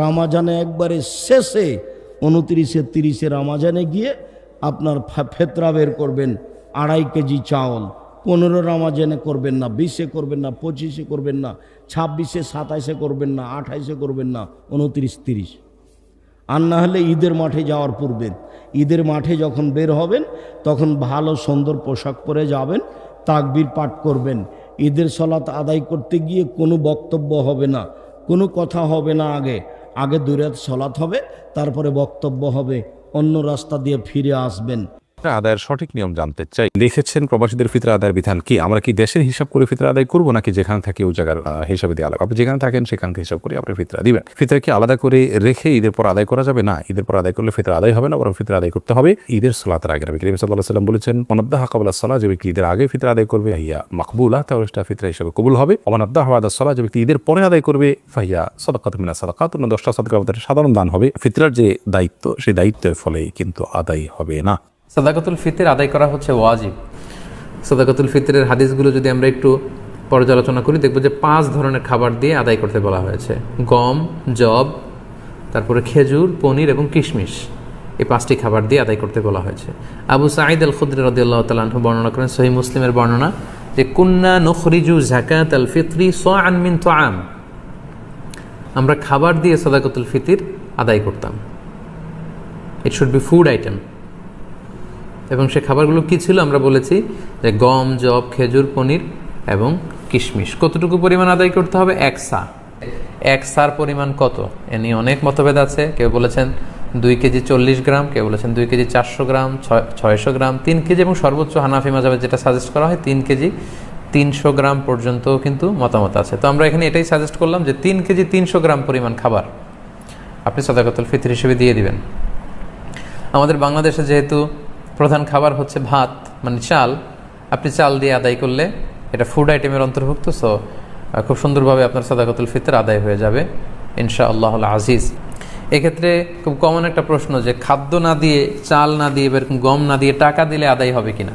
রামাজানে একবারে শেষে উনত্রিশে তিরিশে রামাজানে গিয়ে আপনার ফেতরা বের করবেন, আড়াই কেজি চাউল। পনেরো রামাজানে করবেন না, বিশে করবেন না, পঁচিশে করবেন না, ছাব্বিশে, সাতাইশে করবেন না, আঠাইশে করবেন না, উনত্রিশ, তিরিশ। আর না হলে ঈদের মাঠে যাওয়ার পূর্বে, ঈদের মাঠে যখন বের হবেন, তখন ভালো সুন্দর পোশাক পরে যাবেন, তাকবির পাঠ করবেন। ঈদের সলাত আদায় করতে গিয়ে কোনো বক্তব্য হবে না, কোনো কথা হবে না আগে। আগে দুরাত সলাত হবে তারপরে বক্তব্য হবে অন্য রাস্তা দিয়ে ফিরে আসবেন। আদায়ের সঠিক নিয়ম জানতে চাই। লিখেছেন প্রবাসীদের ফিতরা আদায়ের বিধান কি? আমরা কি দেশের হিসাব করে ফিতরা আদায় করব নাকি যেখানে থাকি ওই জায়গার হিসাবে দিয়ে আলাদা আপনি যেখানে থাকেন সেখানকে হিসাব করে আপনি ফিতরা দিবেন। ফিতরা কি আলাদা করে রেখে ঈদের পর আদায় করা যাবে? না, ঈদের পর আদায় করলে ফিতরা আদায় হবে না, বরং ফিতরা আদায় করতে হবে। ঈদের সোলাতের আগে নবী করিম সাল্লাহ সাল্লাম বলেছেন অনাদ্দাহ কাবলা সালাহ যে ব্যক্তি ঈদের আগে ফিতরা আদায় করবে, হিয়া মাকবুলা, তাহলে সেটা ফিতরা হিসাবে কবুল হবে। অমানাদ্দাহ হাওয়াদা সালাহ যে ব্যক্তি ঈদের পরে আদায় করবে, ফাহিয়া সদকাত মিনা সদকাত, অন্য দশটা সদকা আমাদের সাধারণ দান হবে। ফিতরার যে দায়িত্ব, সেই দায়িত্বের ফলে কিন্তু আদায় হবে না। সাদাকাতুল ফিতের আদায় করা হচ্ছে ওয়াজিব। সাদাকাতুল ফিতরের হাদিসগুলো যদি আমরা একটু পর্যালোচনা করি, দেখব যে পাঁচ ধরনের খাবার দিয়ে আদায় করতে বলা হয়েছে। গম জব তারপরে খেজুর, পনির এবং কিশমিশ। এই পাঁচটি খাবার দিয়ে আদায় করতে বলা হয়েছে। আবু সাঈদ আল খুদ্র রদিয়াল্লাহ তালাহ বর্ণনা করেন সহি মুসলিমের বর্ণনা যে, কুন্না নখরিজু জাকাত আল ফিতরি সোয়ান মিন তোয়াম আমরা খাবার দিয়ে সাদাকাতুল ফিতির আদায় করতাম। It should be food item এবং সে খাবারগুলো কি ছিল আমরা বলেছি যে গম জব খেজুর, পনির এবং কিশমিশ। কতটুকু পরিমাণ আদায় করতে হবে? এক সা এক সার পরিমাণ কত? এ নিয়ে অনেক মতভেদ আছে। কেউ বলেছেন দুই কেজি চল্লিশ গ্রাম, কেউ বলেছেন দুই কেজি চারশো গ্রাম, ছয় ছয়শো গ্রাম, তিন কেজি এবং সর্বোচ্চ হানাফি মাজাবে যেটা সাজেস্ট করা হয়, তিন কেজি তিনশো গ্রাম পর্যন্ত কিন্তু মতামত আছে। তো আমরা এখানে এটাই সাজেস্ট করলাম যে তিন কেজি তিনশো গ্রাম পরিমাণ খাবার আপনি সদাকতুল ফিতর হিসেবে দিয়ে দিবেন। আমাদের বাংলাদেশে যেহেতু প্রধান খাবার হচ্ছে ভাত মানে চাল। আপনি চাল দিয়ে আদায় করলে এটা ফুড আইটেমের অন্তর্ভুক্ত সো খুব সুন্দরভাবে আপনার সাদাকাতুল ফিতর আদায় হয়ে যাবে ইনশা আল্লাহ আজিজ। এক্ষেত্রে খুব কমন একটা প্রশ্ন যে, খাদ্য না দিয়ে, চাল না দিয়ে এরকম গম না দিয়ে টাকা দিলে আদায় হবে কিনা?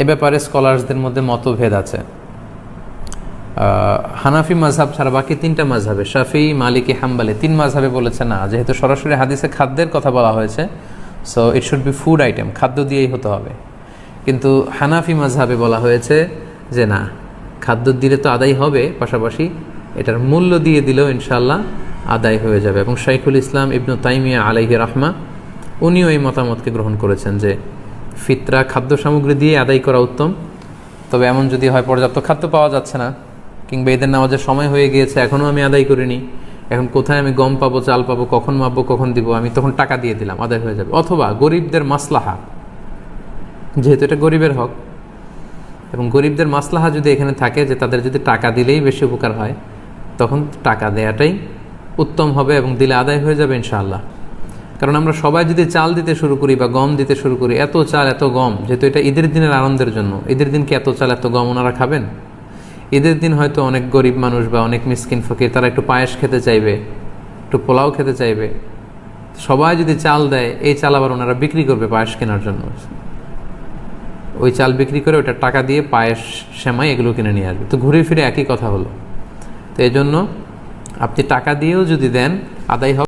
এ ব্যাপারে স্কলার্সদের মধ্যে মতভেদ আছে। হানাফি মাঝহাব ছাড়া বাকি তিনটা মাঝহাবে শাফি, মালিকি, হাম্বালি, তিন মাঝহাবে বলেছে না, যেহেতু সরাসরি হাদিসে খাদ্যের কথা বলা হয়েছে so it should be food item খাদ্য দিয়েই হতে হবে। কিন্তু হানাফি মাঝহাবে বলা হয়েছে যে না, খাদ্য দিলে তো আদায় হবে, পাশাপাশি এটার মূল্য দিয়ে দিলেও ইনশাল্লাহ আদায় হয়ে যাবে। এবং শাইখুল ইসলাম ইবনু তাইমিয়া আলাইহি রাহমা, উনিও এই মতামতকে গ্রহণ করেছেন যে ফিতরা খাদ্য সামগ্রী দিয়ে আদায় করা উত্তম। তবে এমন যদি হয়, পর্যাপ্ত খাদ্য পাওয়া যাচ্ছে না, কিংবা এদের নামাজের সময় হয়ে গিয়েছে, এখনও আমি আদায় করিনি এখন কোথায় আমি গম পাবো, চাল পাবো, কখন মাপবো, কখন দিব, আমি তখন টাকা দিয়ে দিলাম, আদায় হয়ে যাবে। অথবা গরিবদের মাসলাহা, যেহেতু এটা গরিবের হক, এবং গরিবদের মাসলাহা যদি এখানে থাকে যে তাদের যদি টাকা দিলেই বেশি উপকার হয়, তখন টাকা দেয়াটাই উত্তম হবে এবং দিলে আদায় হয়ে যাবে ইনশাআল্লাহ। কারণ আমরা সবাই যদি চাল দিতে শুরু করি বা গম দিতে শুরু করি, এত চাল, এত গম, যেহেতু এটা ঈদের দিনের আনন্দের জন্য, ঈদের দিন কি এত চাল, এত গম ওনারা খাবেন? ঈদের দিন হয়তো অনেক গরিব মানুষ বা অনেক মিসকিন ফকির, তারা একটু পায়েস খেতে চাইবে, একটু পোলাও খেতে চাইবে। সবাই যদি চাল দেয়, এই চাল আবার ওনারা বিক্রি করবে পায়েস কেনার জন্য। ওই চাল বিক্রি করে ওটা টাকা দিয়ে পায়েস সেমাই এগুলো কিনে নিয়ে আসবে। তো ঘুরে ফিরে একই কথা হলো। তো এই জন্য আপনি টাকা দিয়েও যদি দেন, আদায় হবে